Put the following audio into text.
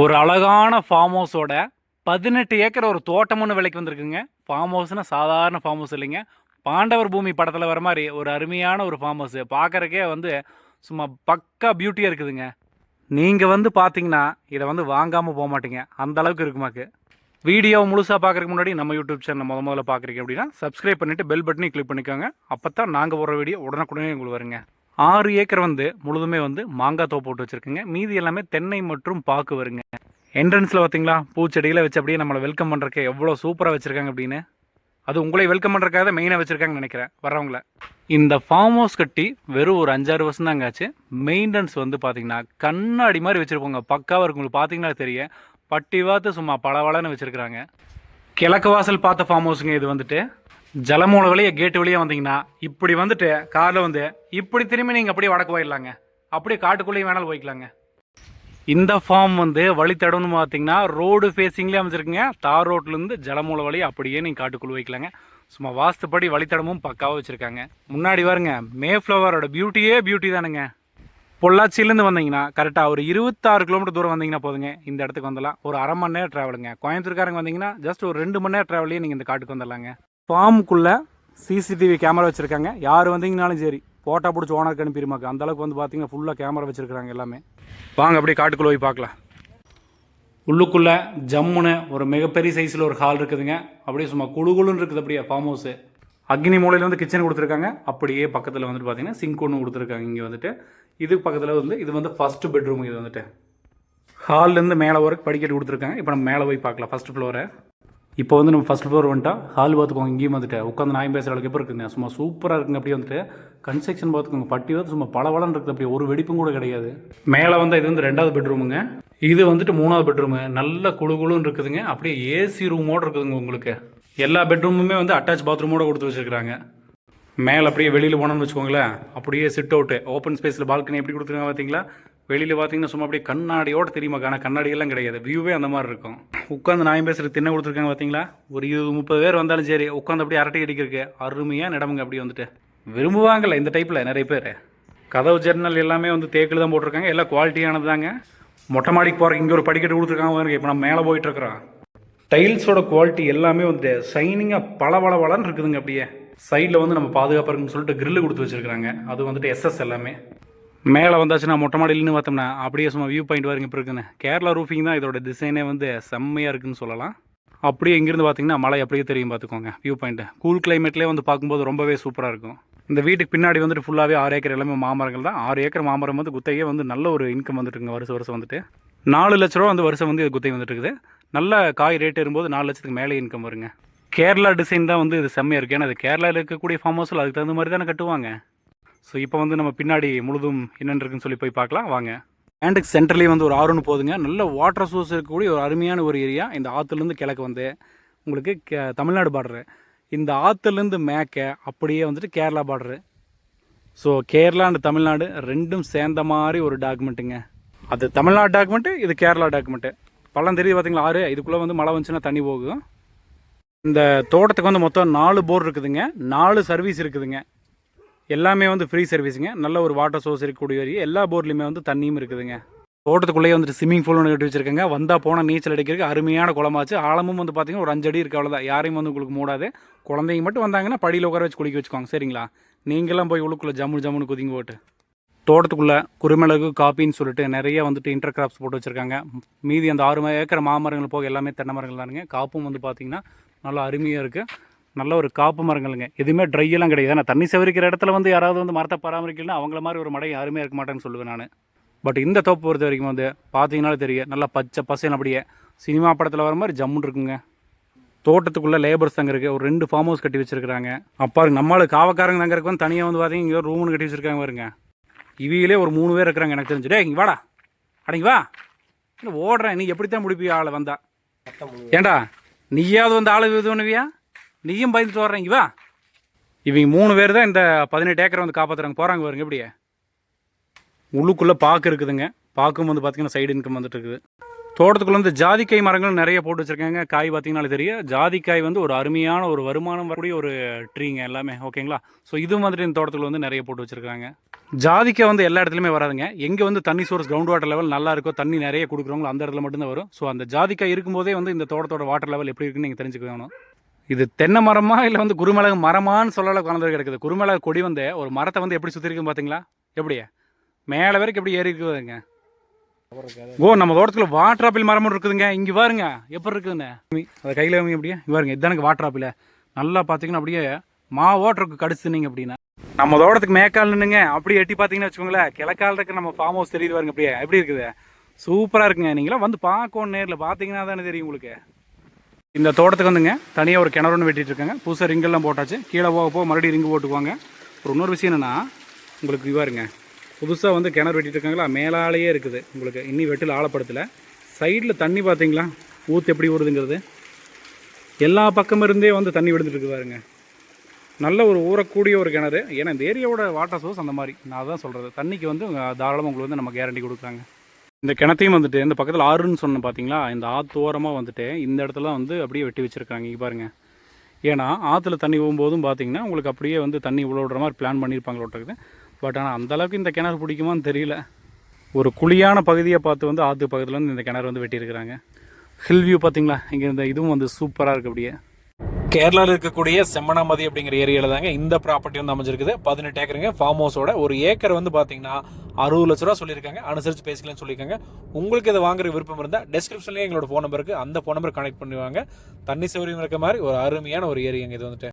ஒரு அழகான ஃபார்ம் ஹவுஸோட பதினெட்டு ஏக்கர் ஒரு தோட்டம் ஒன்று விலைக்கு வந்திருக்குங்க. ஃபார்ம் ஹவுஸ்னால் சாதாரண ஃபார்ம் ஹவுஸ் இல்லைங்க. பாண்டவர் பூமி படத்தில் வர மாதிரி ஒரு அருமையான ஒரு ஃபார்ம் ஹவுஸ் பார்க்குறக்கே வந்து சும்மா பக்கா பியூட்டியாக இருக்குதுங்க. நீங்கள் வந்து பார்த்தீங்கன்னா இதை வந்து வாங்காமல் போக மாட்டீங்க. அந்த அளவுக்கு இருக்குமாக்கு வீடியோ முழுசாக பார்க்குறதுக்கு முன்னாடி நம்ம யூடியூப் சேனல் முத முதல்ல பார்க்குறீங்க அப்படின்னா சப்ஸ்கிரைப் பண்ணிவிட்டு பெல் பட்டனையும் கிளிக் பண்ணிக்கோங்க. அப்போ தான் நாங்கள் போகிற வீடியோ உடனுக்குடனே உங்களுக்கு வருங்க. ஆறு ஏக்கர் வந்து முழுதுமே வந்து மாங்காய் தோப்பு போட்டு வச்சுருக்குங்க. மீதி எல்லாமே தென்னை மற்றும் பாக்கு வருங்க. என்ட்ரன்ஸில் பார்த்தீங்களா பூச்செடிகளை வச்சு அப்படியே நம்மளை வெல்கம் பண்ணுறக்கு எவ்வளோ சூப்பராக வச்சுருக்காங்க அப்படின்னு. அது உங்களை வெல்கம் பண்ணுறக்காக மெயினாக வச்சுருக்காங்கன்னு நினைக்கிறேன் வரவங்கள இந்த ஃபார்ம் ஹவுஸ் கட்டி வெறும் ஒரு அஞ்சாறு வருஷம் தாங்க ஆச்சு. மெயின்டெனன்ஸ் வந்து பார்த்தீங்கன்னா கண்ணாடி மாதிரி வச்சுருப்போங்க. பக்காவாக இருக்கும். உங்களுக்கு பார்த்தீங்கன்னா தெரியும். பட்டி பார்த்து சும்மா பளபளன்னு வச்சுருக்குறாங்க. கிழக்கு வாசல் பார்த்த ஃபார்ம் ஹவுஸுங்க இது வந்துட்டு. ஜலமூல வழியே கேட்டு வழியே வந்தீங்கன்னா இப்படி வந்துட்டு காரில் வந்து இப்படி திரும்பி நீங்கள் அப்படியே வடக்கு போயிடலாங்க. அப்படியே காட்டுக்குள்ளேயும் வேணாலும் போய்க்கலாங்க. இந்த ஃபார்ம் வந்து வழித்தடம்னு பார்த்தீங்கன்னா ரோடு ஃபேஸிங்லேயே அமைச்சிருக்குங்க தார் ரோட்லேருந்து ஜலமூல வழி அப்படியே நீங்கள் காட்டுக்குள்ளே வைக்கலாங்க சும்மா வாஸ்துப்படி வழித்தடமும் பக்காவாக வச்சுருக்காங்க. முன்னாடி வருங்க மே ஃப்ளவரோட பியூட்டியே பியூட்டி தானுங்க. பொள்ளாச்சியிலேருந்து வந்தீங்கன்னா கரெக்டாக ஒரு இருபத்தாறு கிலோமீட்டர் தூரம் வந்தீங்கன்னா போதுங்க. இந்த இடத்துக்கு வந்துடலாம். ஒரு அரை மணி நேரம் ட்ராவலுங்க கோயம்புத்தூர்காரங்க வந்தீங்கன்னா ஜஸ்ட் ஒரு ரெண்டு மணி நேரம் ட்ராவலே நீங்கள் இந்த காட்டுக்கு வந்துடலாங்க. ஃபார்முக்குள்ளே சிசிடிவி கேமரா வச்சுருக்காங்க. யார் வந்தீங்கனாலும் சரி ஃபோட்டோ பிடிச்சி ஓனருக்கு அனுப்பிடுமாக்கு அந்த அளவுக்கு வந்து பார்த்தீங்கன்னா ஃபுல்லாக கேமரா வச்சுருக்காங்க எல்லாமே. வாங்க அப்படியே காட்டுக்குள்ளே போய் பார்க்கலாம். உள்ளுக்குள்ளே ஜம்முன்னு ஒரு மிகப்பெரிய சைஸில் ஒரு ஹால் இருக்குதுங்க. அப்படியே சும்மா குழுகுழுன்னு இருக்குது அப்படியே ஃபார்ம் ஹவுஸு அக்னி மூலையில் வந்து கிச்சன் கொடுத்துருக்காங்க. அப்படியே பக்கத்தில் வந்துட்டு பார்த்தீங்கன்னா சிங்க் ஒன்று கொடுத்துருக்காங்க இங்கே வந்துட்டு. இது பக்கத்தில் வந்து இது வந்து ஃபஸ்ட்டு பெட்ரூம் இது வந்துட்டு. ஹால்லேருந்து மேலே ஒரு படிக்கட்டு கொடுத்துருக்காங்க. இப்போ நம்ம மேலே போய் பார்க்கலாம் ஃபஸ்ட் ஃப்ளோரை இப்போ வந்து நம்ம ஃபஸ்ட் ஃப்ளோர் வந்துட்டா ஹால் பார்த்துக்கோங்க இங்கேயும் வந்துட்டு உட்காந்து நாயம் பேசுகிற அளவுக்கு எப்போ இருக்குங்க? சும்மா சூப்பராக இருக்குங்க அப்படியே வந்துட்டு கன்ஸ்ட்ரக்ஷன் பார்த்துக்கோங்க பட்டி வந்து சும்மா பளபளன்னு இருக்குது அப்படியே ஒரு வெடிப்பும் கூட கிடையாது. மேலே வந்து இது வந்து ரெண்டாவது பெட்ரூமுங்க இது வந்துட்டு மூணாவது பெட்ரூமு நல்ல குழு குழுன்னு இருக்குதுங்க அப்படியே ஏசி ரூமோடு இருக்குதுங்க உங்களுக்கு. எல்லா பெட்ரூமுமே வந்து அட்டாச் பாத்ரூமோடு கொடுத்து வச்சுருக்காங்க மேலே அப்படியே வெளியில் போனோம்னு வச்சுக்கோங்களேன் அப்படியே சிட் அவுட்டு ஓப்பன் ஸ்பேஸில் பால்கனி எப்படி கொடுத்துருக்காங்க பார்த்தீங்களா வெளியில் பார்த்தீங்கன்னா சும்மா அப்படியே கண்ணாடியோட தெரியுமா? ஆனால் கண்ணாடியெல்லாம் கிடையாது. வியூவே அந்த மாதிரி இருக்கும். உட்காந்து நாயம் பேசுகிற தின்ன கொடுத்துருக்காங்க பார்த்தீங்களா ஒரு இருபது முப்பது பேர் வந்தாலும் சரி உட்காந்து அப்படியே அரட்டை அடிக்கிறதுக்கு அருமையாக நடமுங்க அப்படி வந்துட்டு. விரும்புவாங்கல்ல இந்த டைப்பில் நிறைய பேர். கதவு ஜன்னல் எல்லாமே வந்து தேக்கில் தான் போட்டிருக்காங்க. எல்லாம் குவாலிட்டியானது தாங்க. மொட்டை மாடிக்கு போகிற இங்கே ஒரு படிக்கட்டு கொடுத்துருக்காங்க இப்போ நம்ம மேலே போயிட்டுருக்குறோம் டைல்ஸோட குவாலிட்டி எல்லாமே வந்து ஷைனிங்காக பல பல பலன்னு இருக்குதுங்க அப்படியே. சைடில் வந்து நம்ம பாதுகாப்பாக இருக்குன்னு சொல்லிட்டு grill கொடுத்து வச்சுருக்காங்க அது வந்துட்டு எஸ்எஸ் எல்லாமே. மேலே வந்தாச்சுன்னா மொட்டை மாடியில்னு பார்த்தோம்னா அப்படியே சும்மா வியூ பாயிண்ட் வரைக்கும் இப்போ இருக்குன்னு. கேரளா ரூஃபிங் தான் இதோட டிசைனே வந்து செம்மையாக இருக்குன்னு சொல்லலாம். அப்படியே இங்கேருந்து பார்த்தீங்கன்னா மலை அப்படியே தெரியும் பார்த்துக்கோங்க வியூ பாயிண்ட்டு கூல் கிளைமேட்லேயே வந்து பார்க்கும்போது ரொம்பவே சூப்பராக இருக்கும். இந்த வீட்டுக்கு பின்னாடி வந்துட்டு ஃபுல்லாகவே ஆறு ஏக்கர் எல்லாமே மாமரங்கள் தான். ஆறு ஏக்கர் மாமரம் வந்து குத்தையே வந்து நல்ல ஒரு இன்கம் வந்துட்டுருங்க வருஷம் வருஷம் வந்துட்டு. நாலு லட்ச ரூபா வந்து வருஷம் வந்து இது குத்தை வந்துட்டு இருக்குது. நல்ல காய் ரேட் இருக்கும்போது நாலு லட்சத்துக்கு மேலே இன்கம் வருங்க. கேரளா டிசைன் தான் வந்து இது செம்மையாக இருக்குது ஏன்னா அது கேரளாவில் இருக்கக்கூடிய ஃபார்ம் ஹவுஸில் அதுக்கு தகுந்த மாதிரி தானே கட்டுவாங்க. ஸோ இப்போ வந்து நம்ம பின்னாடி முழுதும் என்னென்னு இருக்குன்னு சொல்லி போய் பார்க்கலாம். வாங்க. ஆண்டுக்கு சென்டர்லேயே வந்து ஒரு ஆறுன்னு போதுங்க. நல்ல வாட்டர் சோர்ஸ் இருக்கக்கூடிய ஒரு அருமையான ஒரு ஏரியா இந்த ஆற்றுலேருந்து கிழக்கு வந்து உங்களுக்கு கே தமிழ்நாடு பார்டரு இந்த ஆற்றுலேருந்து மேக்க அப்படியே வந்துட்டு Kerala border so Kerala and Tamil Nadu ரெண்டும் சேர்ந்த மாதிரி ஒரு டாக்குமெண்ட்டுங்க அது தமிழ்நாடு டாக்குமெண்ட்டு இது கேரளா டாக்குமெண்ட்டு பள்ளம் தெரியுது பார்த்தீங்களா ஆறு. இதுக்குள்ளே வந்து மழை வந்துச்சுன்னா தண்ணி போகும். இந்த தோட்டத்துக்கு வந்து மொத்தம் நாலு போர் இருக்குதுங்க. நாலு சர்வீஸ் இருக்குதுங்க. எல்லாமே வந்து ஃப்ரீ சர்வீஸுங்க நல்ல ஒரு வாட்டர் சோர்ஸ் இருக்கக்கூடிய வரைக்கும் எல்லா போர்ட்லையுமே வந்து தண்ணியும் இருக்குதுங்க. தோட்டத்துக்குள்ளேயே வந்துட்டு ஸ்விம்மிங் பூல் ஒன்று கட்டி வச்சிருக்காங்க. வந்தால் போனால் நீச்சல் அடிக்கிறதுக்கு அருமையான குளமாச்சு. ஆழமும் வந்து பார்த்தீங்கன்னா ஒரு அஞ்சு அடி இருக்கு அவ்வளோதான் யாரையும் வந்து உங்களுக்கு மூடாது. குழந்தைங்க மட்டும் வந்தாங்கன்னா படியில் உட்கார வச்சு குளிக்க வச்சுக்கோங்க சரிங்களா? நீங்களாம் போய் உள்ளுக்குள்ளே ஜம்மு ஜம்முன்னு குதிங்க போட்டு. தோட்டத்துக்குள்ளே குருமிளகு காப்பின்னு சொல்லிட்டு நிறைய வந்துட்டு இன்டர் கிராப்ஸ் போட்டு வச்சுருக்காங்க. மீதி அந்த ஆறு ஏக்கர் மாமரங்கள் போக எல்லாமே தென்னை மரங்கள் தானுங்க. காப்பும் வந்து பார்த்திங்கன்னா நல்லா அருமையாக இருக்குது நல்ல ஒரு காப்பு மரங்களுங்க. எதுவுமே ட்ரையெல்லாம் கிடையாது. நான் தண்ணி செவரிக்கிற இடத்துல வந்து யாராவது வந்து மரத்தை பராமரிக்கலன்னா அவங்கள மாதிரி ஒரு மடை யாருமே இருக்க மாட்டேன்னு சொல்லுவேன் நான். பட் இந்த தோப்பு பொறுத்த வரைக்கும் வந்து பார்த்தீங்கன்னாலே தெரியும். நல்லா பச்சை பசேன்னு அப்படியே சினிமா படத்தில் வர மாதிரி ஜம்முன்னு இருக்குங்க. தோட்டத்துக்குள்ளே லேபர்ஸ் தங்க இருக்குது ஒரு ரெண்டு ஃபார்ம் ஹவுஸ் கட்டி வச்சிருக்காங்க அப்பா நம்மளு காவக்காரங்க தங்கறதுக்கு வந்து தனியாக வந்து பார்த்தீங்கன்னா இங்கே ரூம்னு கட்டி வச்சிருக்காங்க பாருங்க. இவியிலே ஒரு மூணு பேர் இருக்கிறாங்க எனக்கு தெரிஞ்சு. டேய் இங்கே வாடா. அடங்கி வா. இல்லை ஓடுறேன். நீ எப்படித்தான் முடிப்பியா ஆளை வந்தா? ஏண்டா நீயாவது வந்து ஆளு இது பண்ணுவியா? நீயும் பயந்துட்டு வர்றேன் வா. இவங்க மூணு பேர் தான் இந்த பதினெட்டு ஏக்கரை வந்து காப்பாற்றுறாங்க போகிறாங்க பாருங்க எப்படியே உள்ளுக்குள்ளே பாக்கு இருக்குதுங்க. பாக்கும் வந்து பார்த்தீங்கன்னா சைடு இன்கம் வந்துட்டு இருக்குது. தோட்டத்துக்குள்ள வந்து ஜாதிக்காய் மரங்களும் நிறைய போட்டு வச்சுருக்காங்க. காய் பார்த்தீங்கன்னாலே தெரியும். ஜாதிக்காய் வந்து ஒரு அருமையான ஒரு வருமானம் வரக்கூடிய ஒரு ட்ரீங்க எல்லாமே ஓகேங்களா ஸோ இது மாதிரி இந்த தோட்டத்துக்குள்ள வந்து நிறைய போட்டு வச்சுருக்காங்க. ஜாதிக்காய் வந்து எல்லா இடத்துலையுமே வராதுங்க. எங்கே வந்து தண்ணி சோர்ஸ் கிரவுண்ட் வாட்டர் லெவல் நல்லா இருக்கோ தண்ணி நிறைய கொடுக்குறவங்களோ அந்த இடத்துல மட்டும்தான் வரும். ஸோ அந்த ஜாதிக்காய் இருக்கும்போதே வந்து இந்த தோட்டத்தோட வாட்டர் லெவல் எப்படி இருக்குன்னு நீங்கள் தெரிஞ்சுக்கணும். இது தென்னை மரமா இல்லை வந்து குருமிளகு மரமான்னு சொல்லலாம் கலந்து கிடக்குது. குருமிளகு கொடி வந்து ஒரு மரத்தை வந்து எப்படி சுற்றிருக்குன்னு பார்த்தீங்களா எப்படியா மேலே வரைக்கும் எப்படி ஏறி இருக்குதுங்க ஓ நம்ம தோட்டத்தில் வாட்டர் ஆப்பிள் மரம் இருக்குதுங்க. இங்கே பாருங்க. எப்படி இருக்குதுங்க அதை கையில் வாங்கி அப்படியே. பாருங்க. இதானுங்க வாட்டர் ஆப்பிள் நல்லா பார்த்தீங்கன்னா அப்படியே மா ஓட்டருக்கு கடிச்சுனீங்க அப்படின்னா. நம்ம தோட்டத்துக்கு மேக்கால் நின்னுங்க. அப்படியே எட்டி பார்த்தீங்கன்னு வச்சுக்கோங்களேன். கிழக்கால் இருக்க நம்ம ஃபார்ம் ஹவுஸ் தெரியுது பாருங்க அப்படியே. எப்படி இருக்குது? சூப்பராக இருக்குங்க. நீங்களாம் வந்து பார்க்கணும் நேரில். பார்த்தீங்கன்னா தானே தெரியும் உங்களுக்கு. இந்த தோட்டத்துக்கு வந்துங்க. தனியாக ஒரு கிணறு ஒன்று வெட்டிட்டு இருக்காங்க. புதுசாக ரிங்கெல்லாம் போட்டாச்சு. கீழே போக போக மறுபடியும் ரிங்கு போட்டுக்குவாங்க. ஒரு இன்னொரு விஷயம் என்னென்னா உங்களுக்கு இவாருங்க புதுசாக வந்து கிணறு வெட்டிட்டு இருக்காங்களா? மேலாலேயே இருக்குது. உங்களுக்கு இன்னி வெட்டில் ஆழப்படுத்தலை. சைடில் தண்ணி பார்த்தீங்களா ஊற்று எப்படி ஊறுதுங்கிறது? எல்லா பக்கம் இருந்தே வந்து தண்ணி விழுந்துட்டு இருக்கு பாருங்க. நல்ல ஒரு ஊறக்கூடிய ஒரு கிணறு. ஏன்னா இந்த ஏரியாவோட வாட்டர் சோர்ஸ் அந்த மாதிரி. நான் தான் சொல்கிறது தண்ணிக்கு வந்து தாராளமாக உங்களுக்கு வந்து நம்ம கேரண்டி கொடுக்குறாங்க இந்த கிணத்தையும் வந்துட்டு இந்த பக்கத்தில் ஆறுன்னு சொன்னேன் பார்த்தீங்களா இந்த ஆற்று ஓரமாக வந்துட்டு இந்த இடத்துல வந்து அப்படியே வெட்டி வச்சுருக்காங்க இங்கே பாருங்கள் ஏன்னா ஆற்றுல தண்ணி போகும்போதும் பார்த்தீங்கன்னா உங்களுக்கு அப்படியே வந்து தண்ணி இவ்வளோ விடுற மாதிரி பிளான் பண்ணியிருப்பாங்களோட்டது பட் ஆனால் அந்தளவுக்கு இந்த கிணறு பிடிக்குமான்னு தெரியல. ஒரு குழியான பகுதியை பார்த்து வந்து ஆற்று பக்கத்தில் வந்து இந்த கிணறு வந்து வெட்டியிருக்கிறாங்க. ஹில் வியூ பார்த்தீங்களா இங்கே இந்த இதுவும் வந்து சூப்பராக இருக்குது அப்படியே. கேரளாவில் இருக்கக்கூடிய செம்மனாமதி அப்படிங்கிற ஏரியாவில் தாங்க இந்த ப்ராப்பர்ட்டி வந்து அமைஞ்சிருக்குது. பதினெட்டு ஏக்கருங்க ஃபார்ம் ஹவுஸோட ஒரு ஏக்கர் வந்து பார்த்தீங்கன்னா அறுபது லட்ச ரூபா சொல்லியிருக்காங்க. அனுசரித்து பேசிக்கலாம்னு சொல்லியிருக்காங்க. உங்களுக்கு இதை வாங்குற விருப்பம் இருந்தால் டெஸ்கிரிப்ஷன்லேயே எங்களோட ஃபோன் நம்பருக்கு அந்த ஃபோன் நம்பர் கனெக்ட் பண்ணுவாங்க தண்ணி சௌகரியம் இருக்க மாதிரி ஒரு அருமையான ஒரு ஏரியாங்க இது வந்துட்டு.